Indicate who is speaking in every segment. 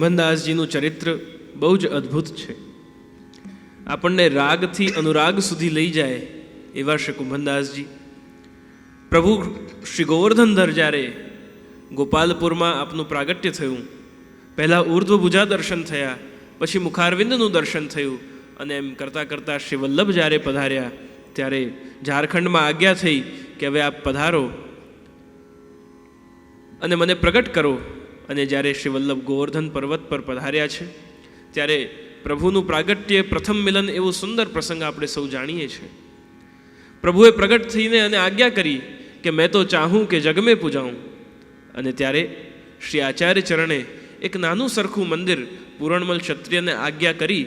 Speaker 1: કુંભનદાસજીનું ચરિત્ર બહુ જ અદ્ભુત છે. આપણને રાગથી અનુરાગ સુધી લઈ જાય એવા શ્રી કુંભનદાસજી. પ્રભુ શ્રી ગોવર્ધનધર જ્યારે ગોપાલપુરમાં આપનું પ્રાગટ્ય થયું, પહેલાં ઉર્ધ્વભુજા દર્શન થયા, પછી મુખારવિંદનું દર્શન થયું અને એમ કરતાં કરતાં શ્રી વલ્લભ જ્યારે પધાર્યા, ત્યારે ઝારખંડમાં આજ્ઞા થઈ કે હવે આપ પધારો અને મને પ્રગટ કરો. અને જ્યારે શ્રી વલ્લભ ગોવર્ધન પર્વત પર પધાર્યા છે, ત્યારે પ્રભુનું પ્રાગટ્ય પ્રથમ મિલન એવો સુંદર પ્રસંગ આપણે સૌ જાણીએ છીએ. પ્રભુએ પ્રગટ થઈને અને આજ્ઞા કરી કે મેં તો ચાહું કે જગમે પૂજાઉં. અને ત્યારે શ્રી આચાર્ય ચરણે એક નાનું સરખું મંદિર પૂરણમલ ક્ષત્રિયને આજ્ઞા કરી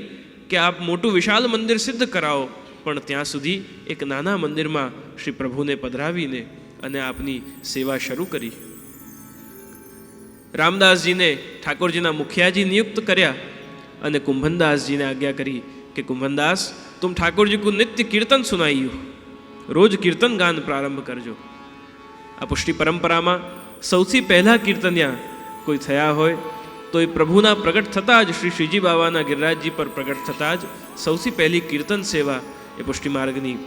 Speaker 1: કે આપ મોટું વિશાલ મંદિર સિદ્ધ કરાવો, પણ ત્યાં સુધી એક નાના મંદિરમાં શ્રી પ્રભુને પધરાવીને અને આપની સેવા શરૂ કરી. રામદાસજીને ઠાકોરજીના મુખિયાજી નિયુક્ત કર્યા અને કુંભનદાસજીને આજ્ઞા કરી કે, કુંભનદાસ, તું ઠાકોરજી કો નિત્ય કીર્તન સુનાઈયું રોજ કીર્તન ગાન પ્રારંભ કરજો. આ પુષ્ટિ પરંપરામાં સૌથી પહેલાં કીર્તન્યા કોઈ થયા હોય, તો એ પ્રભુના પ્રગટ થતાં જ શ્રી શ્રીજી બાબાના ગિરિરાજજી પર પ્રગટ થતાં જ સૌથી પહેલી કીર્તન સેવા એ પુષ્ટિ માર્ગની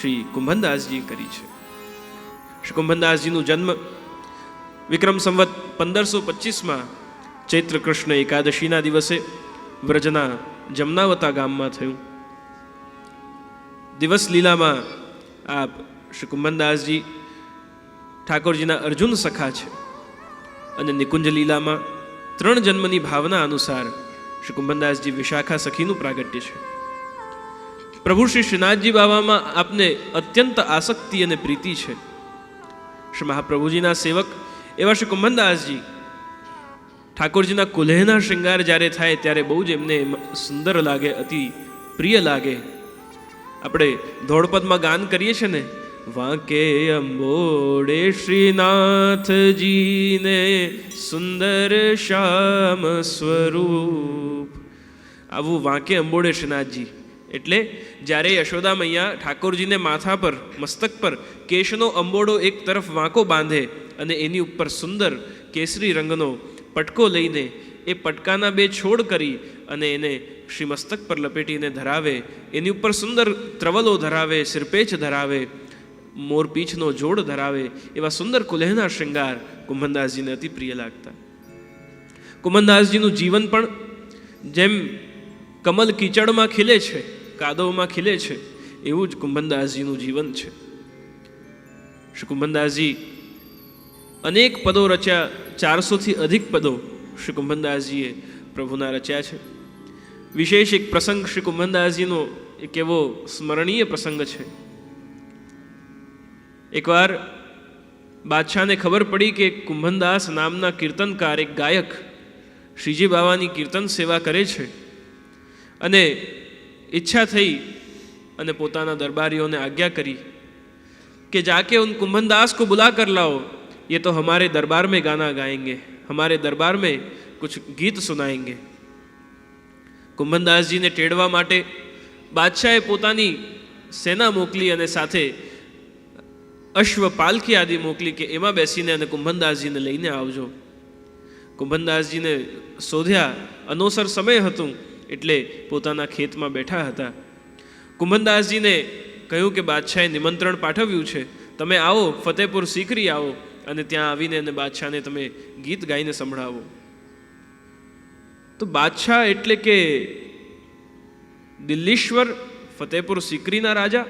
Speaker 1: શ્રી કુંભનદાસજી કરી છે. શ્રી કુંભનદાસજીનું જન્મ વિક્રમ સંવત પંદરસો પચીસમાં ચૈત્ર કૃષ્ણ એકાદશીના દિવસે વ્રજના જમનાવતા ગામમાં થયું. દિવસ લીલામાં આપ શ્રી કુંભનદાસજી, ઠાકોરજીના અર્જુન સખા છે અને નિકુંજ લીલામાં ત્રણ જન્મની ભાવના અનુસાર શ્રી કુંભનદાસજી વિશાખા સખીનું પ્રાગટ્ય છે. પ્રભુ શ્રી શ્રીનાથજી બાબામાં આપને અત્યંત આસક્તિ અને પ્રીતિ છે. શ્રી મહાપ્રભુજીના સેવક એવા શ્રી કુંભનદાસજી ઠાકોરજીના કુલ્હેના શૃંગાર જ્યારે થાય ત્યારે બહુ જ એમને સુંદર લાગે, અતિ પ્રિય લાગે. આપણે ધોળપદમાં ગાન કરીએ છીએ ને, વાંકે અંબોડે શ્રીનાથજીને સુંદર શ્યામ સ્વરૂપ. આવું વાંકે અંબોડે શ્રીનાથજી. એટલે જ્યારે યશોદા મૈયા ઠાકોરજીને માથા પર, મસ્તક પર કેશનો અંબોડો એક તરફ વાંકો બાંધે અને એની ઉપર સુંદર કેસરી રંગનો પટકો લઈને એ પટકાના બે છોડ કરી અને એને શ્રી મસ્તક પર લપેટીને ધરાવે, એની ઉપર સુંદર ત્રવલો ધરાવે, સિરપેચ ધરાવે, મોરપીંછનો જોડ ધરાવે, એવા સુંદર કુલેહના શૃંગાર કુંભનદાસજીને અતિ પ્રિય લાગતા. કુંભનદાસજીનું જીવન પણ જેમ કમલ કીચડમાં ખીલે છે, કાદવમાં ખીલે છે, એવું જ કુંભનદાસજીનું જીવન છે. શ્રી કુંભનદાસજી અનેક પદો રચ્યા. ચારસોથી અધિક પદો શ્રી કુંભનદાસજીએ પ્રભુના રચ્યા છે. વિશેષ એક પ્રસંગ શ્રી કુંભનદાસજીનો એક એવો સ્મરણીય પ્રસંગ છે. એકવાર બાદશાહને ખબર પડી કે કુંભનદાસ નામના કીર્તનકાર એક ગાયક શ્રીજી બાવાની કીર્તન સેવા કરે છે અને ઈચ્છા થઈ અને પોતાના દરબારીઓને આજ્ઞા કરી કે જાકે ઉન કુંભનદાસ કો બુલા કર લાવો. ये तो हमारे दरबार में गाना गाएंगे हमारे दरबार में कुछ गीत सुनाएंगे કુંભનદાસજીને ટેડવા માટે બાદશાહે પોતાની સેના મોકલી અને સાથે અશ્વ પાલખી આદિ મોકલી કે એમાં બેસીને અને કુંભનદાસજીને લઈને આવજો કુંભનદાસજીને શોધ્યા અનોસર સમય હતું એટલે પોતાના ખેતમાં બેઠા હતા કુંભનદાસજીને કહ્યું કે બાદશાહે નિમંત્રણ પાઠવ્યું છે તમે આવો ફતેપુર સીકરી આવો અને ત્યાં આવીને અને બાદશાહને તમે ગીત ગાઈને સંભળાવો. તો બાદશાહ એટલે કે દિલ્હીશ્વર ફતેપુર સિકરીના રાજા.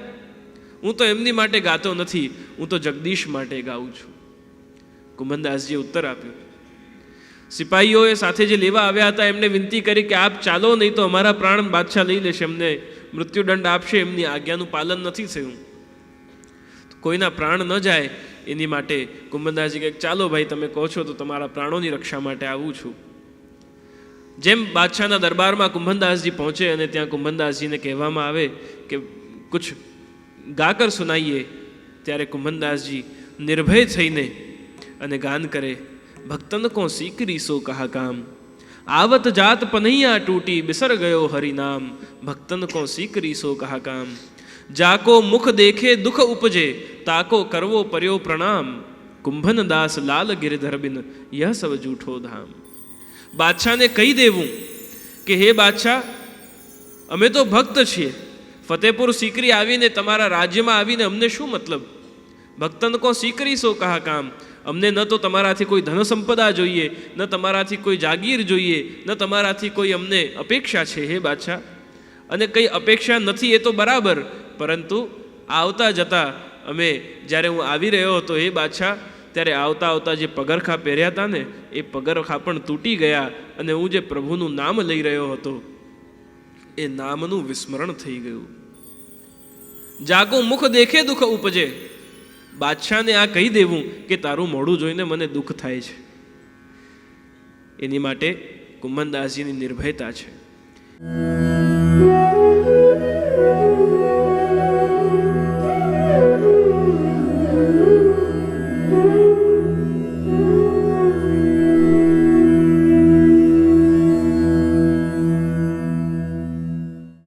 Speaker 1: હું તો એમની માટે ગાતો નથી, હું તો જગદીશ માટે ગાઉં છું. કુંભનદાસજીએ ઉત્તર આપ્યો. સિપાહીઓએ સાથે જે લેવા આવ્યા હતા, એમને વિનંતી કરી કે આપ ચાલો, નહીં તો અમારા પ્રાણ બાદશાહ લઈ લેશે. એમને મૃત્યુદંડ આપશે, એમની આજ્ઞાનું પાલન નથી થયું. કોઈના પ્રાણ ન જાય, એની માટે કુંભનદાસજી કહે, ચાલો ભાઈ, તમે કહો છો તો તમારા પ્રાણોની રક્ષા માટે આવું છું. જેમ બાદશાહના દરબારમાં કુંભનદાસજી પહોંચે અને ત્યાં કુંભનદાસજીને કહેવામાં આવે કે, કુછ ગાકર સુનાઈએ. ત્યારે કુંભનદાસજી નિર્ભય થઈને અને ગાન કરે, ભક્તન કો સીકરી સો કહા કામ? આવત જાત પનૈયા તૂટી બિસર ગયો હરિનામ ભક્તન કો સીકરી સો કહા કામ? જાકો મુખ દેખે દુઃખ ઉપજે તાકો કરવો પર્યો પ્રણામ. કુંભન દાસ લાલ ગિરધર બિન યહ સબ જૂઠો ધામ. બાદશાહને કહી દેવું કે, હે બાદશાહ, અમે તો ભક્ત છીએ. ફતેપુર સીકરી આવીને તમારા રાજ્યમાં આવીને અમને શું મતલબ? ભક્તન કો સીકરી સો કહા કામ? અમને ન તો તમારાથી કોઈ ધન સંપદા જોઈએ, ન તમારાથી કોઈ જાગીર જોઈએ, ન તમારાથી કોઈ અમને અપેક્ષા છે, હે બાદશાહ? અને કંઈ અપેક્ષા નથી એ તો બરાબર, પરંતુ આવતા જતા અમે જ્યારે હું આવી રહ્યો હતો એ બાદશાહ, ત્યારે આવતા આવતા જે પગરખા પહેર્યા હતા ને, એ પગરખા પણ તૂટી ગયા અને હું જે પ્રભુનું નામ લઈ રહ્યો હતો, એ નામનું વિસ્મરણ થઈ ગયું. જાગો, મુખ દેખે, દુઃખ ઉપજે. બાદશાહને આ કહી દેવું કે તારું મોઢું જોઈને મને દુઃખ થાય છે. એની માટે કુંભનદાસજીની નિર્ભયતા છે.